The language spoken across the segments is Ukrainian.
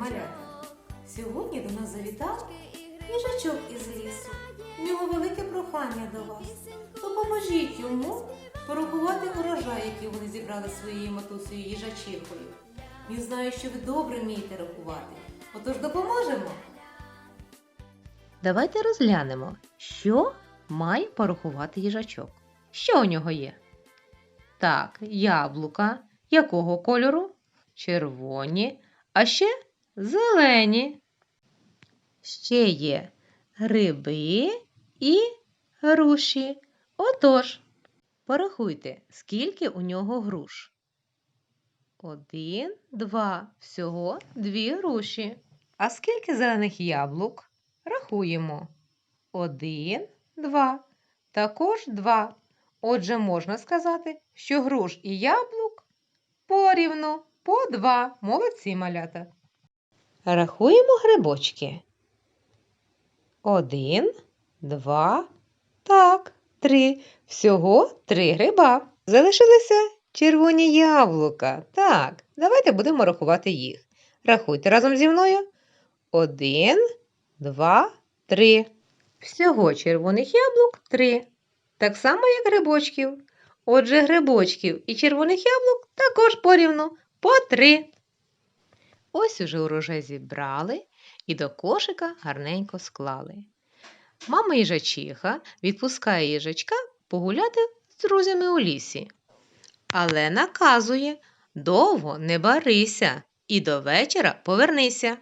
малята! Сьогодні до нас завітав їжачок із лісу. У нього велике прохання до вас. Допоможіть йому порахувати урожай, який вони зібрали своєю матусею їжачихою. Він знає, що ви добре вмієте рахувати. Отож допоможемо. Давайте розглянемо, що має порахувати їжачок. Що у нього є? Так, яблука. Якого кольору? Червоні, а ще зелені. Ще є гриби і груші. Отож, порахуйте, скільки у нього груш. Один, два, всього дві груші. А скільки зелених яблук? Рахуємо. Один, два. Також два. Отже, можна сказати, що груш і яблук порівну по два. Молодці малята. Рахуємо грибочки. Один, два, так, три. Всього три гриба. Залишилися червоні яблука. Так, давайте будемо рахувати їх. Рахуйте разом зі мною. Один, два, три. Всього червоних яблук три. Так само, як грибочків. Отже, грибочків і червоних яблук також порівну по три. Ось уже урожай зібрали і до кошика гарненько склали. Мама їжачиха відпускає їжачка погуляти з друзями у лісі. Але наказує довго не барися і до вечора повернися.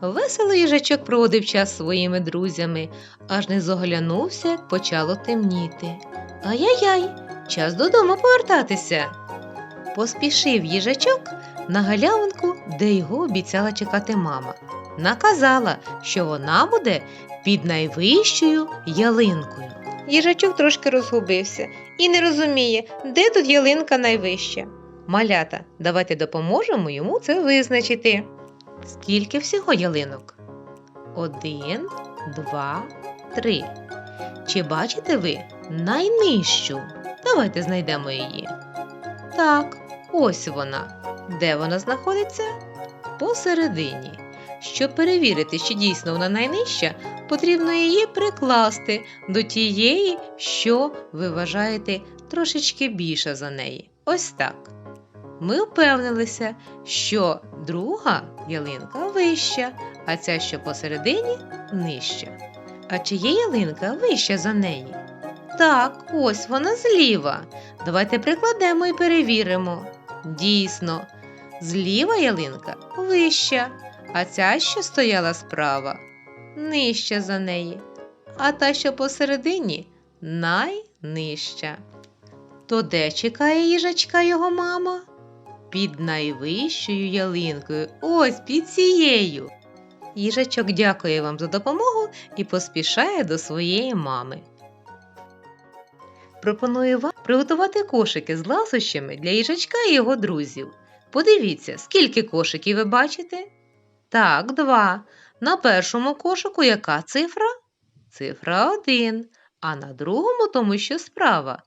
Весело їжачок проводив час своїми друзями, аж не зоглянувся, як почало темніти. Ай-яй-яй, час додому повертатися. Поспішив їжачок на галявинку, де його обіцяла чекати мама. Наказала, що вона буде під найвищою ялинкою. Їжачок трошки розгубився і не розуміє, де тут ялинка найвища. Малята, давайте допоможемо йому це визначити. Скільки всього ялинок? Один, два, три. Чи бачите ви найнижчу? Давайте знайдемо її. Так, ось вона. Де вона знаходиться? Посередині. Щоб перевірити, чи дійсно вона найнижча, потрібно її прикласти до тієї, що ви вважаєте трошечки більша за неї. Ось так. Ми впевнилися, що друга ялинка вища, а ця, що посередині, нижча. А чи є ялинка вища за неї? Так, ось вона зліва. Давайте прикладемо і перевіримо. Дійсно, зліва ялинка вища, а ця, що стояла справа, нижча за неї, а та, що посередині, найнижча. То де чекає їжачка його мама? Під найвищою ялинкою, ось під цією. Їжачок дякує вам за допомогу і поспішає до своєї мами. Пропоную вам приготувати кошики з ласощами для їжачка і його друзів. Подивіться, скільки кошиків ви бачите? Так, два. На першому кошику яка цифра? Цифра 1. А на другому, тому що справа,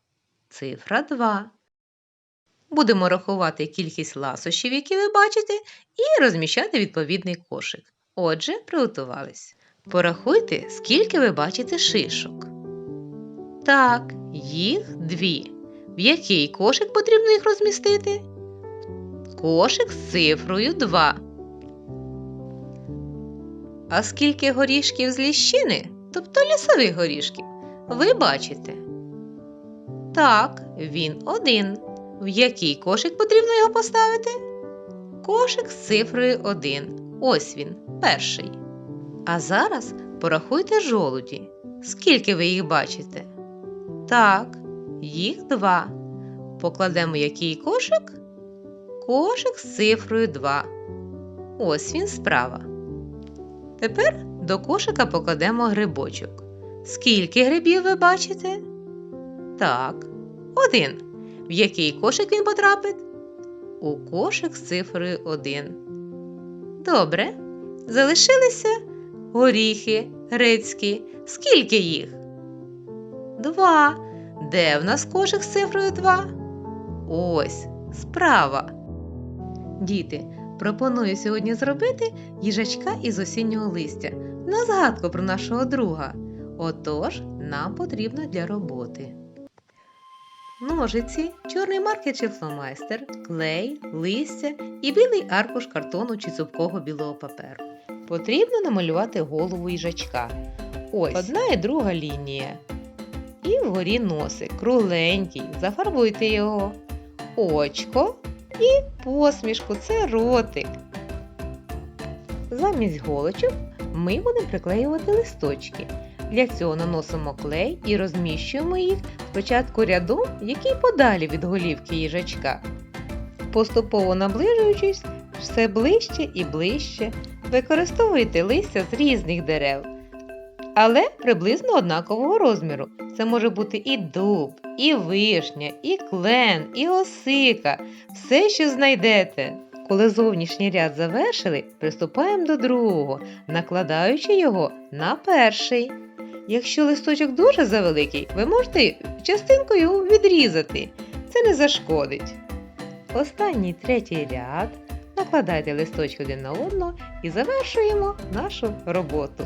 цифра 2. Будемо рахувати кількість ласощів, які ви бачите, і розміщати відповідний кошик. Отже, приготувались. Порахуйте, скільки ви бачите шишок. Так, їх дві. В який кошик потрібно їх розмістити? Кошик з цифрою 2. А скільки горішків з ліщини, тобто лісових горішків, ви бачите? Так, він один. В який кошик потрібно його поставити? Кошик з цифрою 1. Ось він, перший. А зараз порахуйте жолуді. Скільки ви їх бачите? Так, їх два. Покладемо який кошик? Кошик з цифрою 2. Ось він справа. Тепер до кошика покладемо грибочок. Скільки грибів ви бачите? Так, один. В який кошик він потрапить? У кошик з цифрою 1. Добре. Залишилися горіхи грецькі. Скільки їх? Два. Де в нас кошик з цифрою 2? Ось, справа. Діти, пропоную сьогодні зробити їжачка із осіннього листя на згадку про нашого друга. Отож, нам потрібно для роботи. Ножиці, чорний маркер чи фломайстер, клей, листя і білий аркуш картону чи цупкого білого паперу. Потрібно намалювати голову їжачка. Ось одна і друга лінія. І вгорі носик, кругленький, зафарбуйте його. Очко і посмішку це ротик. Замість голочок ми будемо приклеювати листочки. Для цього наносимо клей і розміщуємо їх спочатку рядом, який подалі від голівки їжачка. Поступово наближуючись все ближче і ближче, використовуйте листя з різних дерев, але приблизно однакового розміру. Це може бути і дуб, і вишня, і клен, і осика, все, що знайдете. Коли зовнішній ряд завершили, приступаємо до другого, накладаючи його на перший. Якщо листочок дуже завеликий, ви можете частинку його відрізати. Це не зашкодить. Останній третій ряд накладайте листочки один на одного і завершуємо нашу роботу.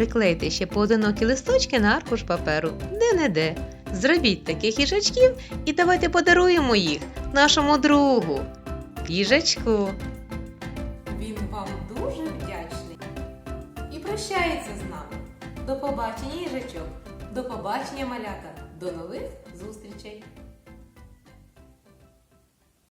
Приклейте ще поодинокі листочки на аркуш паперу, де-не-де. Зробіть таких їжачків і давайте подаруємо їх нашому другу. Їжачку. Він вам дуже вдячний і прощається з нами. До побачення, їжачок. До побачення, малята. До нових зустрічей.